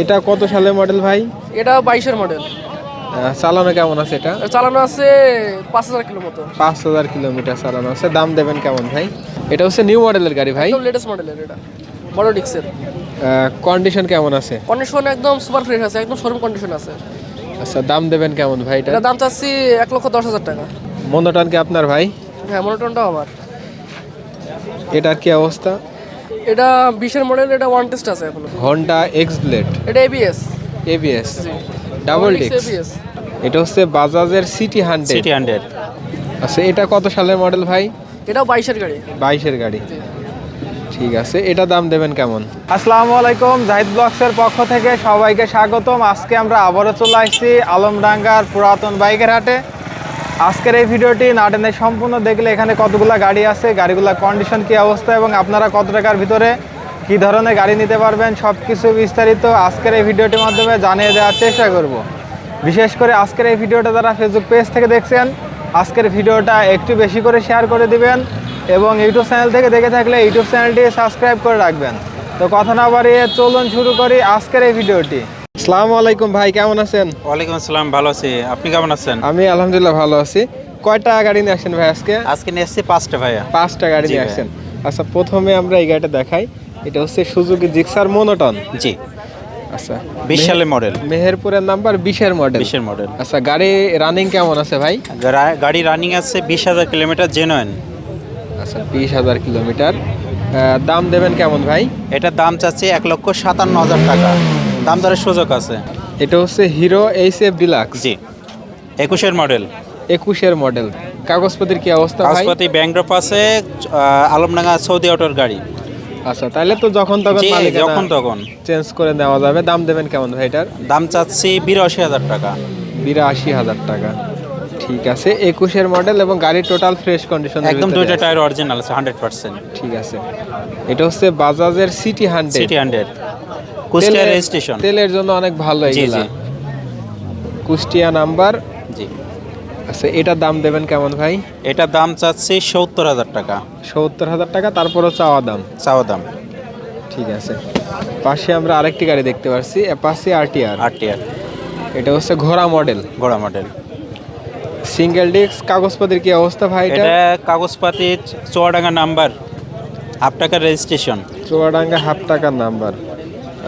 এটা কত সালের মডেল ভাই? এটা বাইশের মডেল চালানো কেমন আছে এটা? চালানো আছে পাঁচ হাজার কিলো মতো। পাঁচ হাজার কিলোমিটার চালানো আছে। দাম দেবেন কেমন ভাই? এটা হচ্ছে নিউ মডেলের গাড়ি ভাই। লেটেস্ট মডেলের এটা। বড় ডিক্সের কন্ডিশন কেমন আছে? কন্ডিশন একদম সুপার ফ্রেশ আছে একদম শোরুম কন্ডিশন আছে। আচ্ছা দাম দেবেন কেমন ভাই এটা? এটা দাম চাচ্ছি এক লক্ষ দশ হাজার টাকা। মনোটন কি আপনার ভাই? হ্যাঁ মনোটনটাও আমার। এটার কি অবস্থা? এটা বিশের মডেল এটা ওয়ান টেস্ট আছে এখনও। হন্ডা এক্স ব্লেড এটা ABS ABS double disc ABS এটা হচ্ছে বাজাজের সিটি হান্ড্রেড সিটি হান্ড্রেড আচ্ছা এটা কত সালের মডেল ভাই? এটাও বাইশের গাড়ি। বাইশের গাড়ি। ঠিক আছে এটা দাম দেবেন কেমন? আসসালামু আলাইকুম জাহিদ ব্লগসের পক্ষ থেকে সবাইকে স্বাগতম। আজকে আমরা আবারও চলে আসছি আলমডাঙ্গার পুরাতন বাইকের হাটে। আজকের এই ভিডিওটি নাটেনের সম্পূর্ণ দেখলে এখানে কতগুলো গাড়ি আছে, গাড়িগুলোর কন্ডিশন কি অবস্থা এবং আপনারা কত টাকার ভিতরে কি ধরনের গাড়ি নিতে পারবেন সব কিছু বিস্তারিত আজকের এই ভিডিওটির মাধ্যমে জানিয়ে দেওয়ার চেষ্টা করব। বিশেষ করে আজকের এই ভিডিওটা যারা ফেসবুক পেজ থেকে দেখছেন, আজকের ভিডিওটা একটু বেশি করে শেয়ার করে দিবেন এবং ইউটিউব চ্যানেল থেকে দেখে থাকলে ইউটিউব চ্যানেলটি সাবস্ক্রাইব করে রাখবেন। তো কথা না বাড়িয়ে চলুন শুরু করি আজকের এই ভিডিওটি। আসসালামু আলাইকুম ভাই কেমন আছেন? ওয়ালাইকুম আসসালাম ভালো আছি। আপনি কেমন আছেন? আমি আলহামদুলিল্লাহ ভালো আছি। কয়টা গাড়ি নিয়ে আসছেন ভাই আজকে? আজকে নিয়ে এসেছি পাঁচটা ভাইয়া। পাঁচটা গাড়ি নিয়ে। আসছেন। আচ্ছা প্রথমে আমরা এই গাড়িটা দেখাই। এটা হচ্ছে সুজুকি জিক্সার মোনোটন জি। আচ্ছা। বিশ সালের মডেল মেহেরপুরের নাম্বার বিশের মডেল বিশের মডেল আচ্ছা গাড়ি রানিং কেমন আছে ভাই? গাড়ি রানিং আছে বিশ হাজার কিলোমিটার জেনুয়েন আচ্ছা বিশ হাজার কিলোমিটার। দাম দেবেন কেমন ভাই? এটার দাম চাচ্ছে এক লক্ষ সাতান্ন হাজার টাকা। দাম দরের সুযোগ আছে। এটা হচ্ছে হিরো এইচ এফ ডিলাক্স জি। একুশের মডেল। একুশের মডেল। কাগজপত্রের কি অবস্থা ভাই? কাগজপাতি ব্যাংড্রপ আছে আলমডাঙ্গা সৌদি অটোর গাড়ি। আচ্ছা তাহলে তো যখন তখন যখন তখন। চেঞ্জ করে নেওয়া যাবে। দাম দেবেন কেমন ভাই এটার? দাম চাচ্ছি বিরাশি হাজার টাকা। বিরাশি হাজার টাকা। ঠিক আছে একুশের মডেল এবং গাড়ির টোটাল ফ্রেশ কন্ডিশন একদম দুইটা টায়ার অরিজিনাল আছে হান্ড্রেড পার্সেন্ট ঠিক আছে। এটা হচ্ছে বাজাজের CT hundred CT hundred Kushtia registration. তেলের জন্য অনেক ভালো এগুলা। কুষ্টিয়া নাম্বার। জি। আচ্ছা এটার দাম দেবেন কেমন ভাই? এটার দাম চাচ্ছি সত্তর হাজার টাকা। সত্তর হাজার টাকা তারপরও চাওয়া দাম। চাওয়া দাম। ঠিক আছে। পাশে আমরা আরেকটি গাড়ি দেখতে পাচ্ছি অ্যাপাসি আরটিআর আট টিয়ার এটা হচ্ছে ঘোড়া মডেল ঘোড়া মডেল সিঙ্গেল ডিস্ক কাগজপত্রের কি অবস্থা ভাই এটা? এটা কাগজপাতি চুয়াডাঙ্গা নাম্বার হাফ টাকার রেজিস্ট্রেশন। চুয়াডাঙ্গা হাফ টাকার নাম্বার।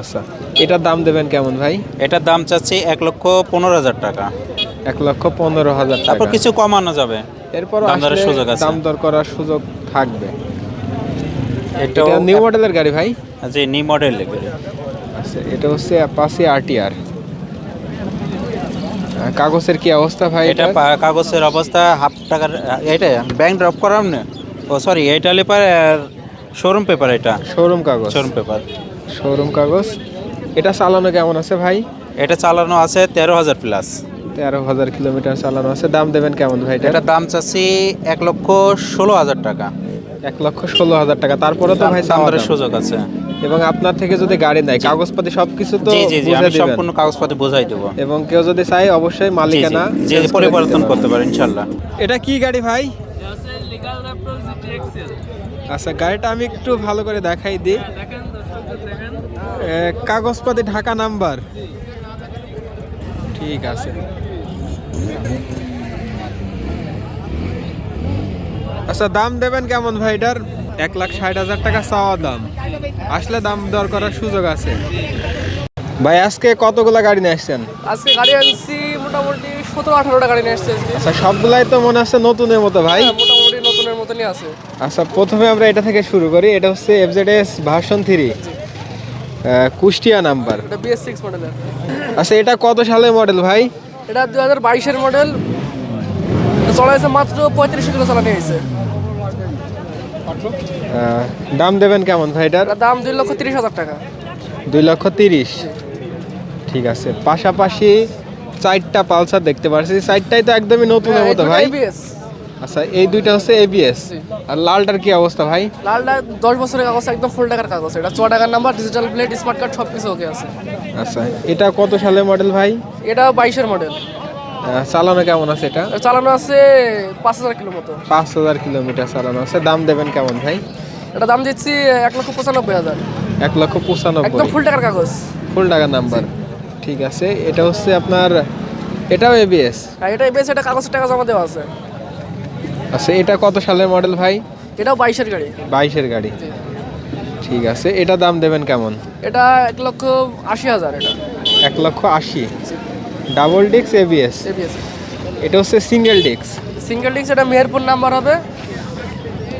আচ্ছা এটার দাম দেবেন কেমন ভাই? এটার দাম চাচ্ছি এক লক্ষ পনেরো হাজার টাকা। এক লক্ষ পনেরো হাজার তারপর কিছু কমানো যাবে। এরপর দাম সুযোগ আছে। দাম দর করার সুযোগ থাকবে। এটা নিউ মডেলের গাড়ি ভাই? জি নি মডেল আচ্ছা এটা হচ্ছে অ্যাপাসি আরটিআর কাগজের কি অবস্থা ভাই এটা কাগজের অবস্থা হাফ টাকার এটা ব্যাংক ড্রপ করাম না ও সরি এটা পেপার শোরুম পেপার এটা। শোরুম কাগজ। শোরুম পেপার শোরুম কাগজ। এটা চালানো কেমন আছে ভাই? এটা চালানো আছে তেরো হাজার প্লাস তেরো হাজার কিলোমিটার চালানো আছে। দাম দেবেন কেমন ভাই এটা? এটার দাম চাচ্ছি এক লক্ষ ষোলো হাজার টাকা। এক লক্ষ ষোলো হাজার টাকা। তারপরে তো ভাই দাম। সুযোগ আছে। এবং আপনার থেকে যদি গাড়ি নেয় কাগজপাতি সবকিছু তো জি জি জি আমি সম্পূর্ণ কাগজপাতি বোঝাই দেবো। এবং কেউ যদি চায় অবশ্যই মালিকানা করে পরিবর্তন করতে পারে ইনশাল্লাহ। এটা কি গাড়ি ভাই? আচ্ছা গাড়িটা আমি একটু ভালো করে দেখাই দিই। এ, কাগজপাতি ঢাকা নাম্বার। ঠিক আছে। আচ্ছা দাম দেবেন কেমন ভাই? এটার এক লাখ ষাট হাজার টাকা চাওয়া দাম। আসলে দাম দর করার সুযোগ আছে। ভাই আজকে কতগুলা গাড়ি নিয়ে আসছেন? আজকে গাড়ি আনছি মোটামুটি সতেরো আঠারোটা গাড়ি নিয়ে আসছে আচ্ছা সবগুলাই তো মনে হচ্ছে নতুনের মতো ভাই। হ্যাঁ, মোটামুটি নতুনের মতনই আছে। আচ্ছা প্রথমে আমরা এটা থেকে শুরু করি। এটা হচ্ছে FZ S version three Kushtia number. এটা বিএস সিক্স মডেলের আচ্ছা এটা কত সালের মডেল ভাই? এটা দু হাজার বাইশের মডেল চলাইছে মাত্র পঁয়ত্রিশশো কিলো চালানো হয়েছে। দাম দেবেন কেমন ভাই এটার? দাম দুই লক্ষ তিরিশ হাজার টাকা। দুই লক্ষ তিরিশ। ঠিক আছে পাশাপাশি চারটা পালসার দেখতে পাচ্ছি চারটাই তো একদমই নতুনের মতো ভাই। এবিএস আচ্ছা এই দুইটা হচ্ছে এবিএস। আর লালটার কি অবস্থা ভাই? লালটা দশ বছরের কাগজ একদম ফুল টাকার কাগজ। এটা ছ টাকার number digital plate smart card সব কিছু ওকে আছে। আচ্ছা এটা কত সালের মডেল ভাই? এটা বাইশের মডেল চালানো কেমন আছে এটা? চালানো আছে পাঁচ হাজার কিলো মতো। পাঁচ হাজার কিলোমিটার চালানো আছে। দাম দেবেন কেমন ভাই? এটা দাম দিচ্ছি এক লক্ষ পঁচানব্বই হাজার। এক লক্ষ একদম ফুল টাকার কাগজ। ফুল টাকার নাম্বার ঠিক আছে এটা হচ্ছে আপনার এটাও এবিএস আর এটাই বেশ এটা কাগজের টাকা জমা দেওয়া আছে। আচ্ছা এটা কত সালের মডেল ভাই? এটাও বাইশের গাড়ি। বাইশের গাড়ি। ঠিক আছে এটা দাম দেবেন কেমন? এটা এক লক্ষ আশি হাজার এটা। এক লক্ষ আশি। ডাবল ডিক্স এবিএস এবিএস এটা হচ্ছে সিঙ্গেল ডিক্স সিঙ্গেল ডিস্ক এটা মেহেরপুর নাম্বার হবে।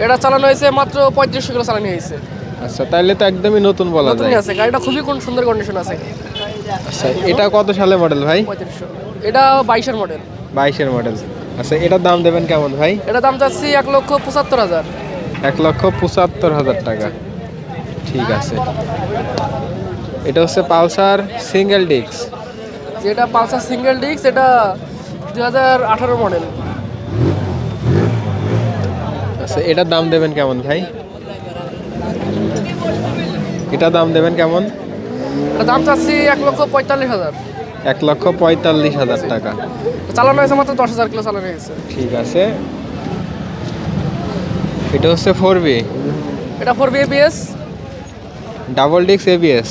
এটা চালানো হয়েছে মাত্র পঁয়ত্রিশশো কিলো চালানো হয়েছে। আচ্ছা তাহলে তো একদমই নতুন বলা যায়। আছে গাড়িটা খুবই কোন সুন্দর কন্ডিশন আছে। আচ্ছা এটা কত সালে মডেল ভাই? পঁয়ত্রিশশো। এটা বাইশের মডেল বাইশের মডেল আচ্ছা এটার দাম দেবেন কেমন ভাই? এটা দাম চাচ্ছি এক লক্ষ পঁচাত্তর হাজার। এক লক্ষ পঁচাত্তর হাজার টাকা। ঠিক আছে। এটা হচ্ছে পালসার সিঙ্গেল ডিক্স যেটা পালসার সিঙ্গেল ডিস্ক এটা দুই হাজার আঠারো মডেল। আচ্ছা এটার দাম দেবেন কেমন ভাই? এটা দাম দেবেন কেমন? দাম চাচ্ছি এক লক্ষ পঁয়তাল্লিশ হাজার। এক লক্ষ পঁয়তাল্লিশ হাজার টাকা। চালানো হয়েছে মাত্র দশ হাজার কিলো চালানো হয়েছে। ঠিক আছে। এটা হচ্ছে ফোর বি এটা ফোর বি বিএস ডাবল ডিক্স এবিএস।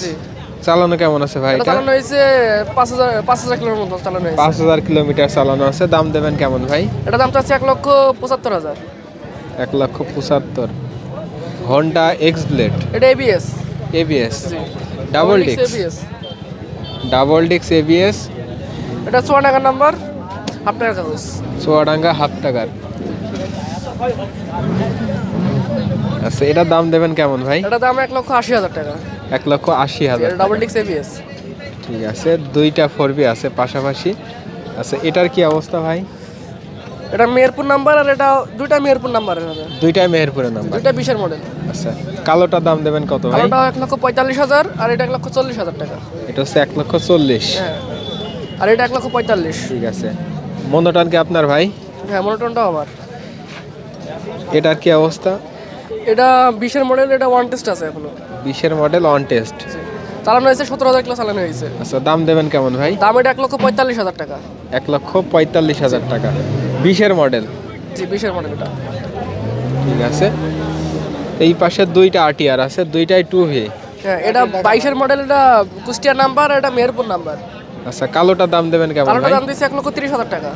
চালানো কেমন আছে ভাই চালানো হয়েছে পাঁচ হাজার পাঁচ হাজার কিলোর মতো চালানো হয়েছে। পাঁচ হাজার কিলোমিটার চালানো আছে। দাম দেবেন কেমন ভাই? এটা দাম চাচ্ছি এক লক্ষ পঁচাত্তর হাজার। এক লক্ষ পঁচাত্তর। হন্ডা এক্স ব্লেড এটা এবিএস এবিএস ডাবল ডিক্স এবিএস ডাবল ডিক্স এবিএস এটা চুয়াডাঙ্গা টাকার নাম্বার হাফ টাকার কাগজ। চুয়াডাঙ্গা হাফ টাকার। আচ্ছা এটার দাম দেবেন কেমন ভাই? এটা দাম এক লক্ষ আশি হাজার টাকা। এক লক্ষ আশি হাজার ডাবল ডিক্স এবিএস ঠিক আছে দুইটা ফোর বি আছে পাশাপাশি। আচ্ছা এটার কি অবস্থা ভাই? এটা মেহেরপুর নাম্বার আর এটা দুইটা মেহেরপুর নাম্বার হবে। দুইটাই মেহেরপুরের নাম্বার। দুইটা বিশের মডেল আচ্ছা কালোটার দাম দেবেন কত ভাই? কালোটা এক লক্ষ পঁয়তাল্লিশ হাজার আর এটা এক লক্ষ চল্লিশ হাজার টাকা। এটা হচ্ছে এক লক্ষ চল্লিশ। হ্যাঁ আর এটা এক লক্ষ পঁয়তাল্লিশ। ঠিক আছে। মনোটন কি আপনার ভাই? হ্যাঁ মনোটনটাও আমার। এটার কি অবস্থা? এটা বিশের মডেল এটা ওয়ান টেস্ট আছে এখনও। বিশের মডেল ওয়ান টেস্ট চালানো হয়েছে সতেরো হাজার কিলো চালানো হয়েছে। আচ্ছা দাম দেবেন কেমন ভাই? দাম এটা এক লক্ষ পঁয়তাল্লিশ হাজার টাকা। এক লক্ষ পঁয়তাল্লিশ হাজার টাকা। বিশের মডেল। জি বিশের মডেল এটা ঠিক আছে। এই পাশে দুইটা আরটিআর আছে দুইটাই টু ভি হ্যাঁ এটা বাইশের মডেল এটা কুষ্টিয়ার নাম্বার এটা মেহেরপুর নাম্বার। আচ্ছা কালোটার দাম দেবেন কেমন কালোটার ভাই? দাম দিয়েছে এক লক্ষ তিরিশ হাজার টাকা।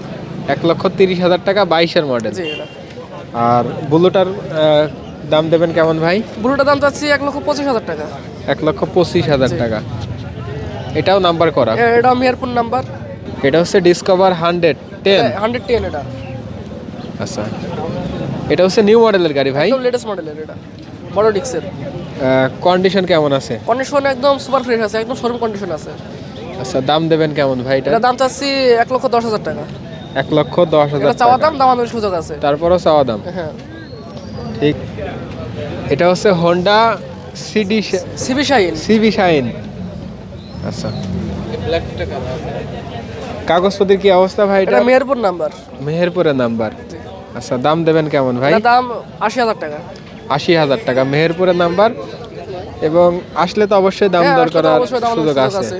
এক লক্ষ তিরিশ হাজার টাকা বাইশের মডেল। জি এটা। আর ব্লুটার দাম দেবেন কেমন ভাই? ব্লুটার দাম চাচ্ছি এক লক্ষ পঁচিশ হাজার টাকা। এক লক্ষ পঁচিশ হাজার টাকা। এটাও নাম্বার করা। এ- এটা মেহেরপুর নাম্বার। এটা হচ্ছে Discover hundred ten hundred ten এটা। আচ্ছা। এটা হচ্ছে নিউ মডেলের গাড়ি ভাই। লেটেস্ট মডেলের এটা। বড় ডিক্সের কন্ডিশন কেমন আছে? কন্ডিশন একদম সুপার ফ্রেশ আছে একদম শোরুম কন্ডিশন আছে। আচ্ছা দাম দেবেন কেমন ভাই এটা? দাম চাচ্ছি এক লক্ষ দশ হাজার টাকা। এক লক্ষ দশ হাজার এটা চাওয়া দাম দাম আমাদের সুযোগ আছে। তারপরও চাওয়া দাম? হ্যাঁ। ঠিক। এটা হচ্ছে Honda CD CB Shine CB Shine আচ্ছা। কাগজপত্রের কি অবস্থা ভাই? এটা এটা মেহেরপুর নাম্বার। মেহেরপুরের নাম্বার। আচ্ছা দাম দেবেন কেমন ভাই? এটা দাম আশি হাজার টাকা। আশি হাজার টাকা মেহেরপুরের নাম্বার। এবং আসলে তো অবশ্যই দাম হ্যাঁ, দর আসলে তো করার অবশ্যই দাম দরের সুযোগ সুযোগ আছে। আছে।